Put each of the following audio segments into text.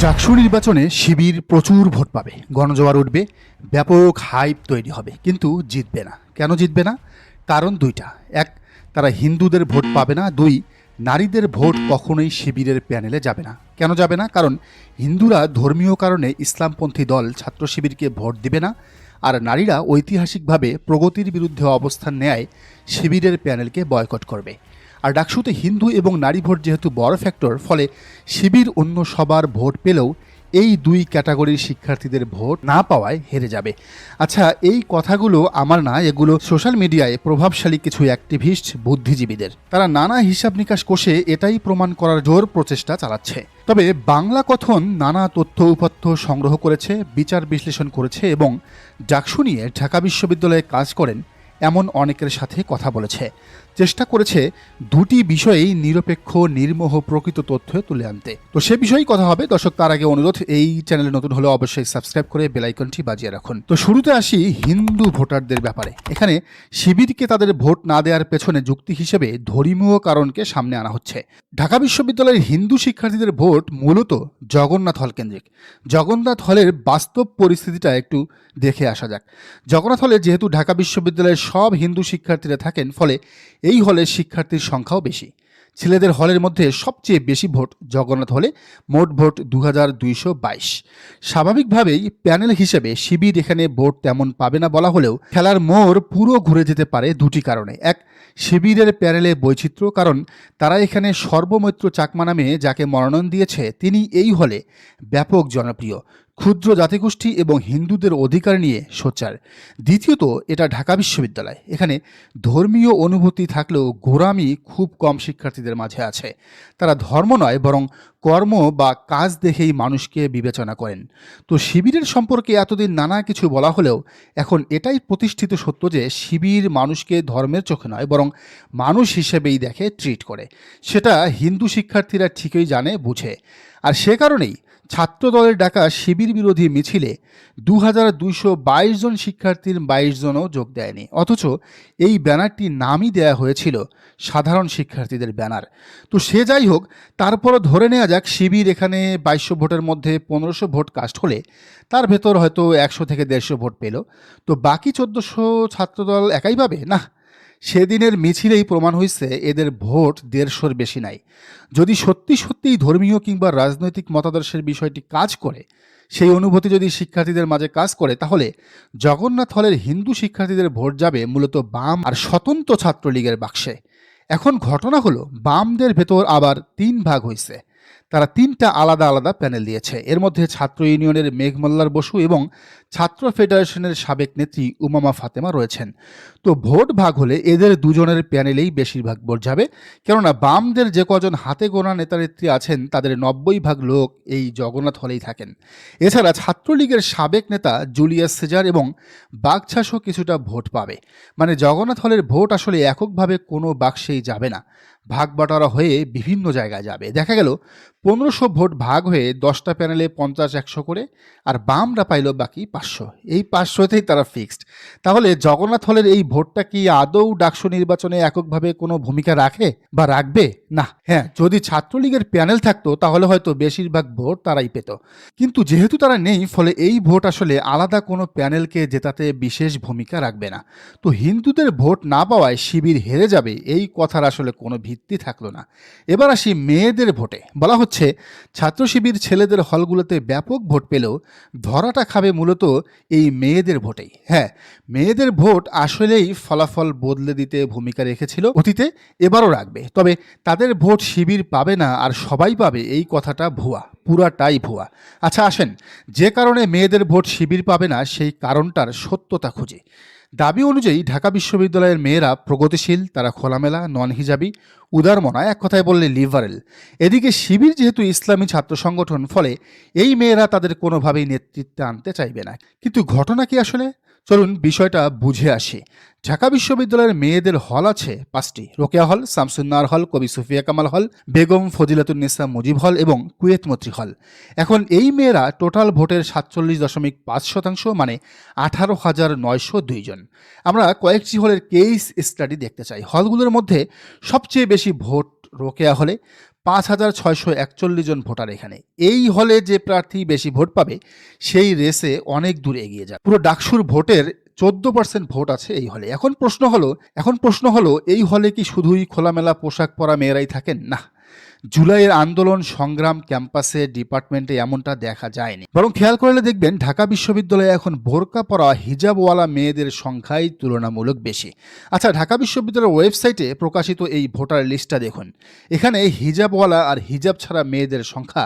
চাকসু নির্বাচনে শিবির প্রচুর ভোট পাবে। গণজোয়ার উঠবে, ব্যাপক হাইপ তৈরি হবে, কিন্তু জিতবে না। কেন জিতবে না? কারণ দুইটা। এক, তারা হিন্দুদের ভোট পাবে না। দুই, নারীদের ভোট কখনোই শিবিরের প্যানেলে যাবে না। কেন যাবে না? কারণ হিন্দুরা ধর্মীয় কারণে ইসলামপন্থী দল ছাত্র শিবিরকে ভোট দিবে না, আর নারীরা ঐতিহাসিকভাবে প্রগতির বিরুদ্ধে অবস্থান নেয় শিবিরের প্যানেলকে বয়কট করবে। আর ডাকসুতে হিন্দু এবং নারী ভোট যেহেতু বড় ফ্যাক্টর ফলে শিবির অন্য সবার ভোট পেলেও এই দুই ক্যাটাগরির শিক্ষার্থীদের ভোট না পাওয়ায় হেরে যাবে। আচ্ছা এই কথাগুলো আমার না, এগুলো সোশ্যাল মিডিয়ায় প্রভাবশালী কিছু অ্যাক্টিভিস্ট বুদ্ধিজীবীদের। তারা নানা হিসাব নিকাশ কষে এটাই প্রমাণ করার জোর প্রচেষ্টা চালাচ্ছে। তবে বাংলা কথন নানা তথ্য উপাত্য সংগ্রহ করেছে, বিচার বিশ্লেষণ করেছে এবং ডাকসু নিয়ে ঢাকা বিশ্ববিদ্যালয়ে কাজ করেন এমন অনেকের সাথে কথা বলেছে। চেষ্টা করেছে দুটি বিষয়েই নিরপেক্ষ, নির্মোহ প্রকৃত তথ্য তুলে আনতে। তো সে বিষয়েই কথা হবে। দর্শক, তার আগে অনুরোধ, এই চ্যানেলে নতুন হলে অবশ্যই সাবস্ক্রাইব করে বেলাইকনটি বাজিয়ে রাখুন। তো শুরুতে আসি হিন্দু ভোটারদের ব্যাপারে। এখানে শিবিরকে তাদের ভোট না দেওয়ার পেছনে যুক্তি হিসেবে ধর্মীয় কারণকে সামনে আনা হচ্ছে। ঢাকা বিশ্ববিদ্যালয়ের হিন্দু শিক্ষার্থীদের ভোট মূলত জগন্নাথ হল কেন্দ্রিক। জগন্নাথ হলের বাস্তব পরিস্থিতিটা একটু দেখে আসা যাক। জগন্নাথ হলে যেহেতু ঢাকা বিশ্ববিদ্যালয়ের সব হিন্দু শিক্ষার্থীরা থাকেন, ফলে এই হলে শিক্ষার্থীর সংখ্যাও বেশি। ছেলেদের হলের মধ্যে সবচেয়ে বেশি ভোট জগন্নাথ হলে, মোট ভোট দু হাজার দুইশো বাইশ। স্বাভাবিকভাবেই প্যানেল হিসেবে শিবির এখানে ভোট তেমন পাবে না বলা হলেও খেলার মোড় পুরো ঘুরে যেতে পারে দুটি কারণে। এক, শিবিরের প্যানেলে বৈচিত্র্য, কারণ তারা এখানে সর্বমৈত্র চাকমা নামে যাকে মনোনয়ন দিয়েছে, তিনি এই হলে ব্যাপক জনপ্রিয়। ক্ষুদ্র জাতিগোষ্ঠী এবং হিন্দুদের অধিকার নিয়ে সোচ্চার। দ্বিতীয়ত, এটা ঢাকা বিশ্ববিদ্যালয়। এখানে ধর্মীয় অনুভূতি থাকলেও গোরামি খুব কম শিক্ষার্থীদের মাঝে আছে। তারা ধর্ম নয়, বরং কর্ম বা কাজ দেখেই মানুষকে বিবেচনা করেন। তো শিবিরের সম্পর্কে এতদিন নানা কিছু বলা হলেও এখন এটাই প্রতিষ্ঠিত সত্য যে শিবির মানুষকে ধর্মের চোখে নয়, বরং মানুষ হিসেবেই দেখে, ট্রিট করে। সেটা হিন্দু শিক্ষার্থীরা ঠিকই জানে, বুঝে। আর সে কারণেই ছাত্র দলের ডাকা শিবির বিরোধী মিছিলে দু হাজার দুইশো বাইশ জন শিক্ষার্থীর বাইশ জনও যোগ দেয়নি। অথচ এই ব্যানারটি নামই দেয়া হয়েছিল সাধারণ শিক্ষার্থীদের ব্যানার। তো সে যাই হোক, তারপরও ধরে নেওয়া যাক শিবির এখানে বাইশশো ভোটের মধ্যে পনেরোশো ভোট কাস্ট হলে তার ভেতর হয়তো একশো থেকে দেড়শো ভোট পেল। তো বাকি চোদ্দোশো ছাত্রদল একাই পাবে? না সেদিনের মিছিলেই প্রমাণ হয়েছে এদের ভোট দেড়শোর বেশি নাই। যদি সত্যি সত্যিই ধর্মীয় কিংবা রাজনৈতিক মতাদর্শের বিষয়টি কাজ করে, সেই অনুভূতি যদি শিক্ষার্থীদের মাঝে কাজ করে, তাহলে জগন্নাথ হলের হিন্দু শিক্ষার্থীদের ভোট যাবে মূলত বাম আর স্বতন্ত্র ছাত্রলীগের বাক্সে। এখন ঘটনা হলো, বামদের ভেতর আবার তিন ভাগ হয়েছে তারা তিনটা আলাদা আলাদা প্যানেল দিয়েছে। এর মধ্যে ছাত্র ইউনিয়নের মেঘমল্লার বসু এবং ছাত্র ফেডারেশনের সাবেক নেত্রী উমামা ফাতেমা রয়েছেন। তো ভোট ভাগ হলে এদের দুজনের প্যানেলেই বেশিরভাগ ভোট যাবে। কেননা বামদের যে কজন হাতে গোনা নেতানেত্রী আছেন, তাদের নব্বই ভাগ লোক এই জগন্নাথ হলেই থাকেন। এছাড়া ছাত্রলীগের সাবেক নেতা জুলিয়াস সেজার এবং বাগছাসও কিছুটা ভোট পাবে। মানে জগন্নাথ হলের ভোট আসলে এককভাবে কোনো বাক্সেই যাবে না। ভাগ বাটারা হয়ে বিভিন্ন জায়গায় যাবে। দেখা গেল পনেরোশো ভোট ভাগ হয়ে দশটা প্যানেলে পঞ্চাশ, একশো করে, আর বামরা পাইল বাকি পাঁচশো। এই পাঁচশোতেই তারা ফিক্সড তাহলে জগন্নাথ হলের এই ভোটটা কি আদৌ ডাকসু নির্বাচনে এককভাবে কোনো ভূমিকা রাখে বা রাখবে? না। হ্যাঁ যদি ছাত্রলীগের প্যানেল থাকতো, তাহলে হয়তো বেশিরভাগ ভোট তারাই পেত। কিন্তু যেহেতু তারা নেই, ফলে এই ভোট আসলে আলাদা কোনো প্যানেলকে জেতাতে বিশেষ ভূমিকা রাখবে না। তো হিন্দুদের ভোট না পাওয়ায় শিবির হেরে যাবে, এই কথার আসলে কোনো ভিত্তি থাকল না। এবার আসি মেয়েদের ভোটে। বলা ছাত্র শিবির ছেলেদের হলগুলোতে ব্যাপক ভোট পেলেও ধরাটা খাবে মূলত এই মেয়েদের ভোটেই। হ্যাঁ মেয়েদের ভোট আসলেই ফলাফল বদলে দিতে ভূমিকা রেখেছিল অতীতে, এবারও রাখবে। তবে তাদের ভোট শিবির পাবে না আর সবাই পাবে এই কথাটা ভুয়া, পুরাটাই ভুয়া। আচ্ছা আসেন, যে কারণে মেয়েদের ভোট শিবির পাবে না সেই কারণটার সত্যতা খুঁজে। দাবি অনুযায়ী ঢাকা বিশ্ববিদ্যালয়ের মেয়েরা প্রগতিশীল, তারা খোলামেলা নন হিজাবি উদারমনা এক কথায় বললে লিবারেল এদিকে শিবির যেহেতু ইসলামী ছাত্র সংগঠন, ফলে এই মেয়েরা তাদের কোনোভাবেই নেতৃত্বে আনতে চাইবে না। কিন্তু ঘটনা কি আসলে? চলুন বিষয়টা বুঝে আসি। ঢাকা বিশ্ববিদ্যালয়ের মেয়েদের হল আছে পাঁচটি। রোকেয়া হল, শামসুন্নার হল, কবি সুফিয়া কামাল হল, বেগম ফজিলাতুন্নেসা মুজিব হল এবং কুয়েত মৈত্রী হল। এখন এই মেয়েরা টোটাল ভোটের সাতচল্লিশ দশমিক পাঁচ শতাংশ মানে আঠারো হাজার নয়শো দুইজন আমরা কয়েকটি হলের কেস স্টাডি দেখতে চাই। হলগুলোর মধ্যে সবচেয়ে বেশি ভোট রোকেয়া হলে পাঁচ হাজার ছয়শো একচল্লিশ জন ভোটার এখানে। এই হলে যে প্রার্থী বেশি ভোট পাবে, সেই রেসে অনেক দূর এগিয়ে যাবে। পুরো ডাকসুর ভোটের চোদ্দ পার্সেন্ট ভোট আছে এই হলে। এখন প্রশ্ন হলো, এখন প্রশ্ন হলো, এই হলে কি শুধুই খোলামেলা পোশাক পরা মেয়েরাই থাকেন? না। জুলাইয়ের আন্দোলন সংগ্রাম ক্যাম্পাসে ডিপার্টমেন্টে এমনটা দেখা যায়নি। বরং খেয়াল করলে দেখবেন ঢাকা বিশ্ববিদ্যালয়ে এখন বোরকা পরা হিজাবওয়ালা মেয়েদের সংখ্যাই তুলনামূলক বেশি। আচ্ছা ঢাকা বিশ্ববিদ্যালয়ের ওয়েবসাইটে প্রকাশিত এই ভোটার লিস্টটা দেখুন। এখানে হিজাবওয়ালা আর হিজাব ছাড়া মেয়েদের সংখ্যা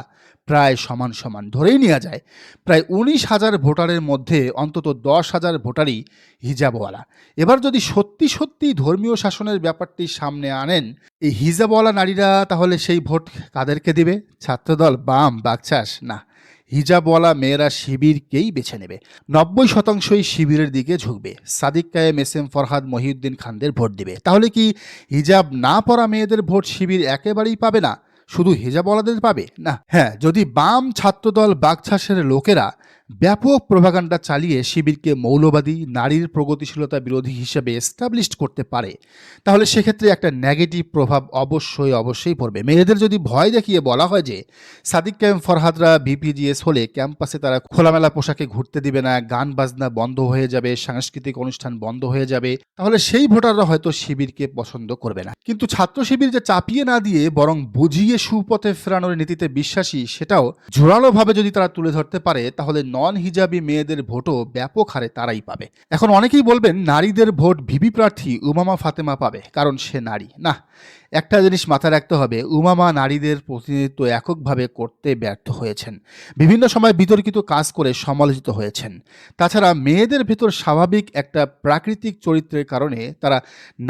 প্রায় সমান সমান। ধরেই নেওয়া যায়, প্রায় উনিশ হাজার ভোটারের মধ্যে অন্তত দশ হাজার ভোটারই হিজাবওয়ালা। এবার যদি সত্যি সত্যি ধর্মীয় শাসনের ব্যাপারটি সামনে আনেন, এই হিজাবওয়ালা নারীরা তাহলে সেই ভোট কাদেরকে দিবে? ছাত্রদল বাম বাকচাস না। হিজাবওয়ালা মেয়েরা শিবিরকেই বেছে নেবে। নব্বই শতাংশই শিবিরের দিকে ঝুঁকবে। সাদিক কায়েম এস এম ফরহাদ মহিউদ্দিন খানদের ভোট দিবে। তাহলে কি হিজাব না পরা মেয়েদের ভোট শিবির একেবারেই পাবে না? শুধু হেজাবলাদের পাবে? না। হ্যাঁ যদি বাম ছাত্রদল বাগছাসের লোকেরা ব্যাপক প্রভাকাণ্ডা চালিয়ে শিবিরকে মৌলবাদী, নারীর প্রগতিশীলতা বিরোধী হিসেবে এস্টাবলিশ করতে পারে। তাহলে সেক্ষেত্রে একটা নেগেটিভ প্রভাব অবশ্যই অবশ্যই পড়বে। মেয়েদের যদি ভয় দেখিয়ে বলা হয় যে, সাদিক ক্যাম্প ফরহাদরা বিপিজিএস হলে ক্যাম্পাসে তারা খোলামেলা পোশাকে ঘুরতে দিবে না, গান বাজনা বন্ধ হয়ে যাবে, সাংস্কৃতিক অনুষ্ঠান বন্ধ হয়ে যাবে, তাহলে সেই ভোটাররা হয়তো শিবিরকে পছন্দ করবে না। কিন্তু ছাত্র শিবির যে চাপিয়ে না দিয়ে বরং বুঝিয়ে সুপথে ফেরানোর নীতিতে বিশ্বাসী, সেটাও জোরালোভাবে যদি তারা তুলে ধরতে পারে, তাহলে নন হিজাবি মেয়েদের ভোটও ব্যাপক হারে তারাই পাবে। এখন অনেকেই বলবেন, নারীদের ভোট ভিভি প্রার্থী উমামা ফাতেমা পাবে, কারণ সে নারী। না একটা জিনিস মাথায় রাখতে হবে, উমামা নারীদের প্রতিনিধিত্ব এককভাবে করতে ব্যর্থ হয়েছেন। বিভিন্ন সময় বিতর্কিত কাজ করে সমালোচিত হয়েছেন। তাছাড়া মেয়েদের ভেতর স্বাভাবিক একটা প্রাকৃতিক চরিত্রের কারণে তারা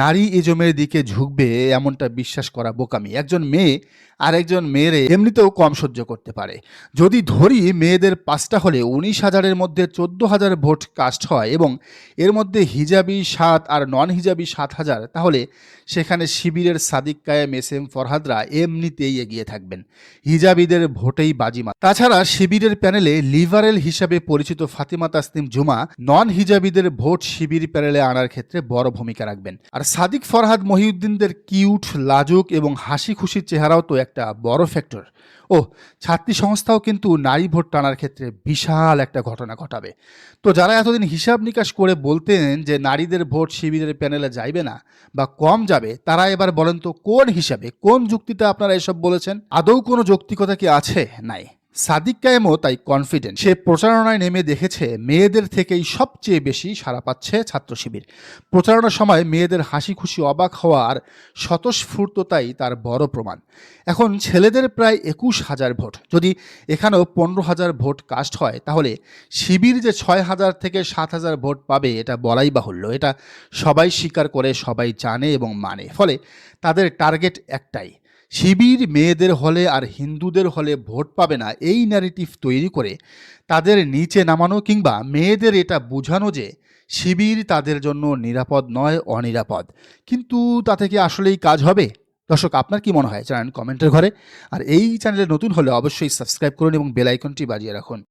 নারী ইজমের দিকে ঝুঁকবে এমনটা বিশ্বাস করা বোকামি। একজন মেয়ে আরেকজন মেয়েরে এমনিতেও কম সহ্য করতে পারে। যদি ধরি মেয়েদের পাঁচটা হলে উনিশ হাজারের মধ্যে চোদ্দ হাজার ভোট কাস্ট হয় এবং এর মধ্যে হিজাবি সাত আর নন হিজাবি সাত হাজার, তাহলে সেখানে শিবিরের সাদিক কায়েম এস এম ফরহাদরা এমনিতেই এগিয়ে থাকবেন। হিজাবিদের ভোটেই বাজিমাত তাছাড়া শিবিরের প্যানেলে লিবারেল হিসাবে পরিচিত ফাতিমা তাসনিম জুমা নন হিজাবিদের ভোট শিবির প্যানেলে আনার ক্ষেত্রে বড় ভূমিকা রাখবেন। আর সাদিক ফরহাদ মহিউদ্দিনদের কিউট, লাজুক এবং হাসি খুশির চেহারাও তো একটা বড় ফ্যাক্টর। ও ছাত্রী সংস্থাও কিন্তু নারী ভোট টানার ক্ষেত্রে বিশাল একটা ঘটনা ঘটাবে। তো যারা এতদিন হিসাব নিকাশ করে বলতেন যে নারীদের ভোট শিবিরের প্যানেলে যাইবে না বা কম যাবে, তারা এবার বলেন তো কোন হিসাবে কোন যুক্তিতে আপনারা এসব বলেছেন? আদৌ কোনো যৌক্তিকতা কি আছে? নাই। সাদিক কায়েমও তাই কনফিডেন্ট সে প্রচারণায় নেমে দেখেছে, মেয়েদের থেকেই সবচেয়ে বেশি সাড়া পাচ্ছে ছাত্র শিবির প্রচারণার সময় মেয়েদের হাসি খুশি অবাক হওয়ার স্বতঃস্ফূর্ততাই তার বড় প্রমাণ। এখন ছেলেদের প্রায় একুশ হাজার ভোট। যদি এখানেও পনেরো হাজার ভোট কাস্ট হয়, তাহলে শিবির যে ছয় হাজার থেকে সাত হাজার ভোট পাবে, এটা বলাই বাহুল্য। এটা সবাই স্বীকার করে, সবাই জানে এবং মানে। ফলে তাদের টার্গেট একটাই শিবির মেয়েদের হলে আর হিন্দুদের হলে ভোট পাবে না এই ন্যারেটিভ তৈরি করে তাদের নিচে নামানো কিংবা মেয়েদের এটা বোঝানো যে শিবির তাদের জন্য নিরাপদ নয়, অনিরাপদ। কিন্তু তা থেকে আসলেই কাজ হবে? দর্শক, আপনার কি মনে হয়? জানান কমেন্টের ঘরে। আর এই চ্যানেলে নতুন হলে অবশ্যই সাবস্ক্রাইব করুন এবং বেল আইকনটি বাজিয়ে রাখুন।